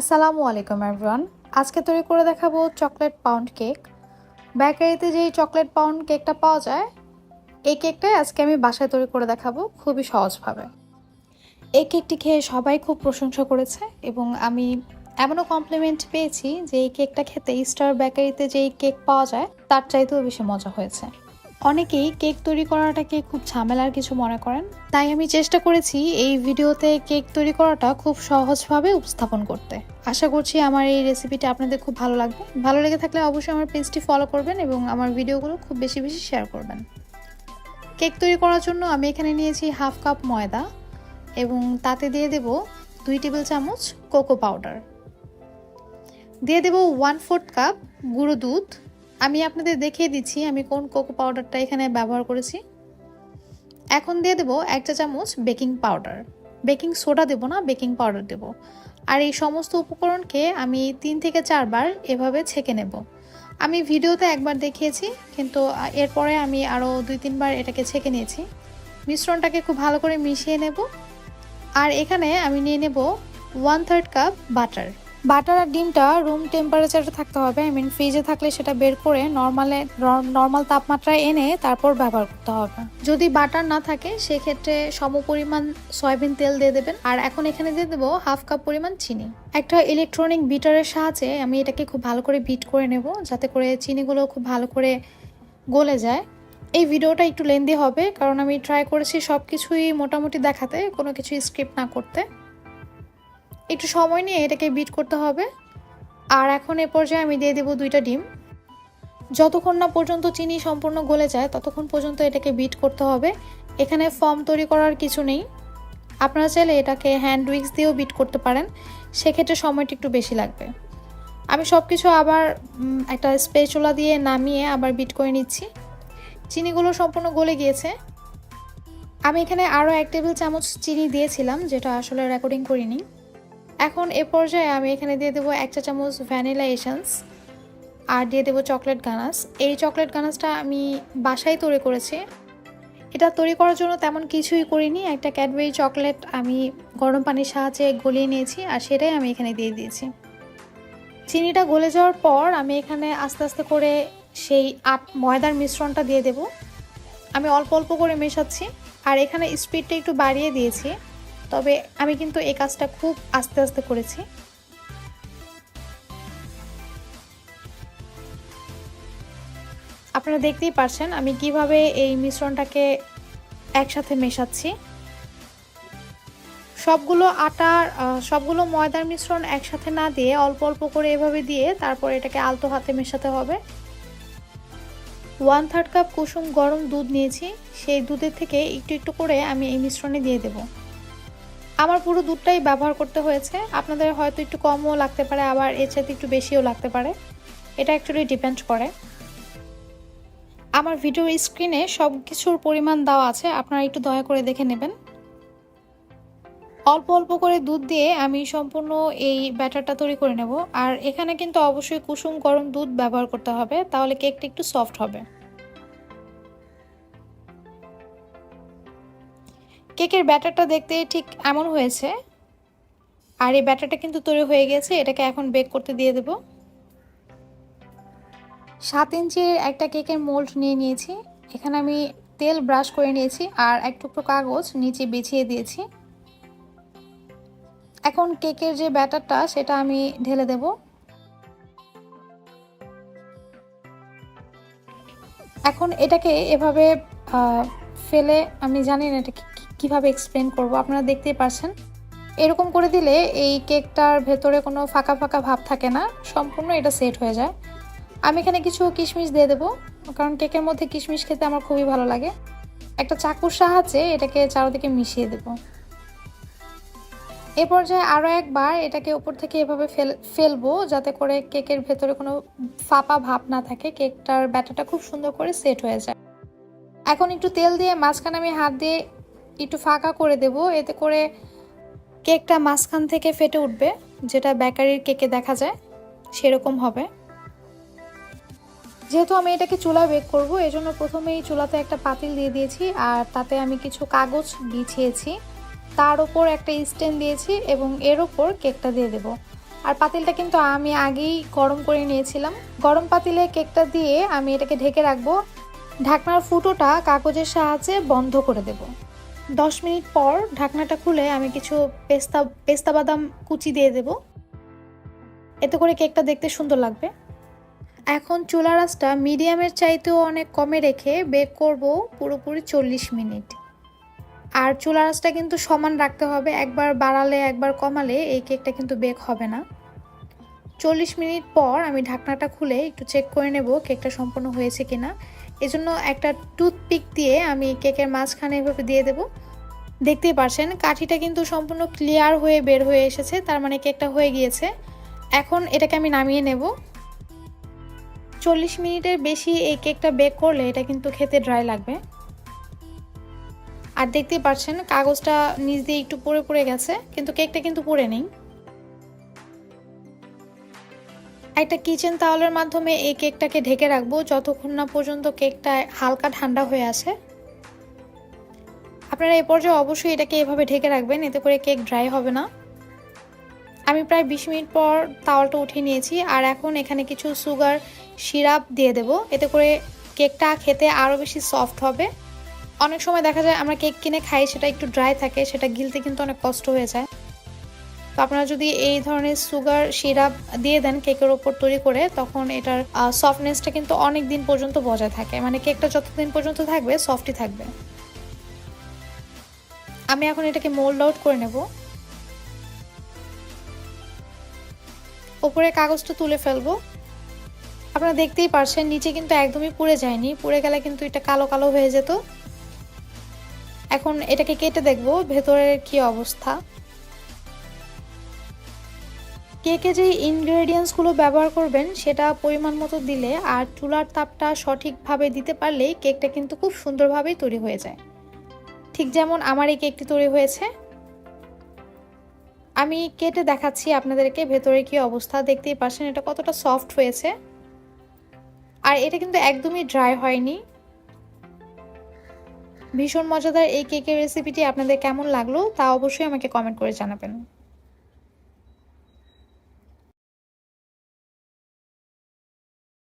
আসসালামু আলাইকুম এভরিওয়ান আজকে তৈরি করে দেখাবো চকলেট পাউন্ড কেক বেকারিতে যেই চকলেট পাউন্ড কেকটা পাওয়া যায়, এই কেকটাই আজকে আমি বাসায় তৈরি করে দেখাবো খুবই সহজভাবে। এই কেকটি খেয়ে সবাই খুব প্রশংসা করেছে এবং আমি এমনও কমপ্লিমেন্ট পেয়েছি যে এই কেকটা খেতে স্টার বেকারিতে যেই কেক পাওয়া যায়, তার চাইতেও বেশি মজা হয়েছে। অনেকেই কেক তৈরি করাটাকে খুব ঝামেলার কিছু মনে করেন। তাই আমি চেষ্টা করেছি এই ভিডিওতে কেক তৈরি করাটা খুব সহজভাবে উপস্থাপন করতে। আশা করছি আমার এই রেসিপিটা আপনাদের খুব ভালো লাগবে। ভালো লেগে থাকলে অবশ্যই আমার পেজটি ফলো করবেন এবং আমার ভিডিওগুলো খুব বেশি বেশি শেয়ার করবেন। কেক তৈরি করার জন্য আমি এখানে নিয়েছি হাফ কাপ ময়দা এবং তাতে দিয়ে দেব দুই টেবিল চামচ কোকো পাউডার। দিয়ে দেব ওয়ান ফোর্থ কাপ গুঁড়ো দুধ আমি আপনাদের দেখিয়ে দিচ্ছি আমি কোন কোকো পাউডারটা এখানে ব্যবহার করেছি। এখন দিয়ে দেবো একটা চামচ বেকিং পাউডার। বেকিং সোডা দেবো না, বেকিং পাউডার দেব। আর এই সমস্ত উপকরণকে আমি তিন থেকে চারবার এভাবে ছেঁকে নেব। আমি ভিডিওতে একবার দেখিয়েছি, কিন্তু এরপরে আমি আরও দুই তিনবার এটাকে ছেঁকে নিয়েছি। মিশ্রণটাকে খুব ভালো করে মিশিয়ে নেব। আর এখানে আমি নিয়ে নেব one third cup butter. Butter আর ডিমটা রুম টেম্পারেচারে থাকতে হবে। আই মিন ফ্রিজে থাকলে সেটা বের করে নর্মালে নর্মাল তাপমাত্রায় এনে তারপর ব্যবহার করতে হবে। যদি বাটার না থাকে, সেক্ষেত্রে সমপরিমাণ সয়াবিন তেল দিয়ে দেবেন। আর এখন এখানে দিয়ে দেবো হাফ কাপ পরিমাণ চিনি। একটা ইলেকট্রনিক বিটারের সাহায্যে আমি এটাকে খুব ভালো করে বিট করে নেব, যাতে করে চিনিগুলো খুব ভালো করে গলে যায়। এই ভিডিওটা একটু লেন্দি হবে, কারণ আমি ট্রাই করেছি সব কিছুই মোটামুটি দেখাতে, কোনো কিছু স্ক্রিপ্ট না করতে। একটু সময় নিয়ে এটাকে বিট করতে হবে। আর এখন এ পর্যায়ে আমি দিয়ে দেবো দুইটা ডিম। যতক্ষণ না পর্যন্ত চিনি সম্পূর্ণ গলে যায়, ততক্ষণ পর্যন্ত এটাকে বিট করতে হবে। এখানে ফর্ম তৈরি করার কিছু নেই। আপনারা চাইলে এটাকে হ্যান্ড উইক্স দিয়েও বিট করতে পারেন। সেক্ষেত্রে সময়টা একটু বেশি লাগবে। আমি সব কিছু আবার একটা স্পেচুলা দিয়ে নামিয়ে আবার বিট করে নিচ্ছি। চিনিগুলো সম্পূর্ণ গলে গিয়েছে। আমি এখানে আরও এক টেবিল চামচ চিনি দিয়েছিলাম, যেটা আসলে রেকর্ডিং করিনি। এখন এ পর্যায়ে আমি এখানে দিয়ে দেবো এক চা চামচ ভ্যানিলা এসেন্স আর দিয়ে দেবো চকলেট গানাস। এই চকলেট গানাসটা আমি বাসায় তৈরি করেছি। এটা তৈরি করার জন্য তেমন কিছুই করিনি। একটা ক্যাডবেরি চকলেট আমি গরম পানির সাহায্যে গলিয়ে নিয়েছি আর সেটাই আমি এখানে দিয়ে দিয়েছি। চিনিটা গলে যাওয়ার পর আমি এখানে আস্তে আস্তে করে সেই আট ময়দার মিশ্রণটা দিয়ে দেব। আমি অল্প অল্প করে মেশাচ্ছি। আর এখানে স্পিডটা একটু বাড়িয়ে দিয়েছি। তবে আমি কিন্তু এই কাজটা খুব আস্তে আস্তে করেছি। আপনারা দেখতেই পারছেন, আমি কীভাবে এই মিশ্রণটাকে একসাথে মেশাচ্ছি। সবগুলো আটার সবগুলো ময়দার মিশ্রণ একসাথে না দিয়ে অল্প অল্প করে এভাবে দিয়ে তারপর এটাকে আলতো হাতে মেশাতে হবে। ওয়ান থার্ড কাপ কুসুম গরম দুধ নিয়েছি, সেই দুধের থেকে একটু একটু করে আমি এই মিশ্রণে দিয়ে দেবো। আমার পুরো দুধটাই ব্যবহার করতে হয়েছে। আপনাদের হয়তো একটু কমও লাগতে পারে, আবার এর সাথে একটু বেশিও লাগতে পারে। এটা অ্যাকচুয়ালি ডিপেন্ড করে। আমার ভিডিও স্ক্রিনে সব কিছুর পরিমাণ দেওয়া আছে, আপনারা একটু দয়া করে দেখে নেবেন। অল্প অল্প করে দুধ দিয়ে আমি সম্পূর্ণ এই ব্যাটারটা তৈরি করে নেব। আর এখানে কিন্তু অবশ্যই কুসুম গরম দুধ ব্যবহার করতে হবে, তাহলে কেকটা একটু সফট হবে। কেকের ব্যাটারটা দেখতে ঠিক এমন হয়েছে। আর এই ব্যাটারটা কিন্তু তৈরি হয়ে গেছে, এটাকে এখন বেক করতে দিয়ে দেব। সাত ইঞ্চির একটা কেকের মোল্ড নিয়ে নিয়েছি। এখানে আমি তেল ব্রাশ করে নিয়েছি আর এক টুকরো কাগজ নিচে বিছিয়ে দিয়েছি। এখন কেকের যে ব্যাটারটা, সেটা আমি ঢেলে দেব। এখন এটাকে এভাবে ফেলে, আমি জানি না এটা কীভাবে এক্সপ্লেন করব? আপনারা দেখতেই পাচ্ছেন। এরকম করে দিলে এই কেকটার ভেতরে কোনো ফাঁকা ফাঁকা ভাব থাকে না। সম্পূর্ণ এটা সেট হয়ে যায়। আমি এখানে কিছু কিশমিশ দিয়ে দেবো, কারণ কেকের মধ্যে কিশমিশ খেতে আমার খুবই ভালো লাগে। একটা চাকুর সাহায্যে এটাকে চারোদিকে মিশিয়ে দেব। এ পর্যায়ে আরও একবার এটাকে উপর থেকে এভাবে ফেল ফেলব, যাতে করে কেকের ভেতরে কোনো ফাঁপা ভাব না থাকে। কেকটার ব্যাটাটা খুব সুন্দর করে সেট হয়ে যায়। এখন একটু তেল দিয়ে মাঝখানে আমি হাত দিয়ে একটু ফাঁকা করে দেব, এতে করে কেকটা মাঝখান থেকে ফেটে উঠবে, যেটা বেকারির কেকে দেখা যায়, সেরকম হবে। যেহেতু আমি এটাকে চুলায় বেক করব, এজন্য প্রথমেই চুলাতে একটা পাতিল দিয়ে দিয়েছি, আর তাতে আমি কিছু কাগজ বিছিয়েছি। তার ওপর একটা স্ট্যান্ড দিয়েছি এবং এর ওপর কেকটা দিয়ে দেব। আর পাতিলটা কিন্তু আমি আগেই গরম করে নিয়েছিলাম। গরম পাতিলে কেকটা দিয়ে আমি এটাকে ঢেকে রাখব। ঢাকনার ফুটোটা কাগজের সাহায্যে বন্ধ করে দেব। দশ মিনিট পর ঢাকনাটা খুলে আমি কিছু পেস্তা পেস্তা বাদাম কুচি দিয়ে দেব। এতে করে কেকটা দেখতে সুন্দর লাগবে। এখন চুলা রাসটা মিডিয়ামের চাইতেও অনেক কমে রেখে বেক করব পুরোপুরি চল্লিশ মিনিট। আর চুলা রাসটা কিন্তু সমান রাখতে হবে, একবার বাড়ালে, একবার কমালে এই কেকটা কিন্তু বেক হবে না। চল্লিশ মিনিট পর আমি ঢাকনাটা খুলে একটু চেক করে নেব কেকটা সম্পূর্ণ হয়েছে কিনা। এজন্য একটা টুথপিক দিয়ে আমি কেকের মাঝখানে এভাবে দিয়ে দেব। দেখতেই পারছেন, কাঠিটা কিন্তু সম্পূর্ণ ক্লিয়ার হয়ে বের হয়ে এসেছে, তার মানে কেকটা হয়ে গিয়েছে। এখন এটাকে আমি নামিয়ে নেব। চল্লিশ মিনিটের বেশি এই কেকটা বেক করলে এটা কিন্তু খেতে ড্রাই লাগবে। আর দেখতেই পাচ্ছেন কাগজটা নিচ দিয়ে একটু পড়ে পড়ে গেছে, কিন্তু কেকটা কিন্তু পড়ে নেই। একটা কিচেন তাওয়ালের মাধ্যমে এই কেকটাকে ঢেকে রাখব। যতক্ষণ না পর্যন্ত কেকটা হালকা ঠান্ডা হয়ে আসে আপনারা এ পর্যায়ে অবশ্যই এটাকে এভাবে ঢেকে রাখবেন, এতে করে কেক ড্রাই হবে না। আমি প্রায় বিশ মিনিট পর তাওয়ালটা উঠিয়ে নিয়েছি, আর এখন এখানে কিছু সুগার সিরাপ দিয়ে দেব। এতে করে কেকটা খেতে আরও বেশি সফট হবে। অনেক সময় দেখা যায় আমরা কেক কিনে খাই, সেটা একটু ড্রাই থাকে, সেটা গিলতে কিন্তু অনেক কষ্ট হয়ে যায়। তো আপনারা যদি এই ধরনের সুগার সিরাপ দিয়ে দেন কেকের ওপর তৈরি করে, তখন এটার সফটনেসটা কিন্তু অনেক দিন পর্যন্ত বজায় থাকে। মানে কেকটা যতদিন পর্যন্ত থাকবে সফটই থাকবে। আমি এখন এটাকে মোল্ড আউট করে নেব। ওপরে কাগজটা তুলে ফেলব। আপনারা দেখতেই পারছেন, নিচে কিন্তু একদমই পুড়ে যায়নি। পুড়ে গেলে কিন্তু এটা কালো কালো হয়ে যেত। এখন এটাকে কেটে দেখব, ভেতরের কি অবস্থা। কেকে যে ইনগ্রেডিয়েন্টসগুলো ব্যবহার করবেন সেটা পরিমাণ মতো দিলে আর চুলার তাপটা সঠিকভাবে দিতে পারলেই কেকটা কিন্তু খুব সুন্দরভাবেই তৈরি হয়ে যায়। ঠিক যেমন আমার এই কেকটি তৈরি হয়েছে। আমি কেটে দেখাচ্ছি আপনাদেরকে ভেতরে কি অবস্থা, দেখতেই পাচ্ছেন এটা কতটা সফট হয়েছে। আর এটা কিন্তু একদমই ড্রাই হয়নি। ভীষণ মজাদার এই কেকের রেসিপিটি আপনাদের কেমন লাগল তা অবশ্যই আমাকে কমেন্ট করে জানাবেন।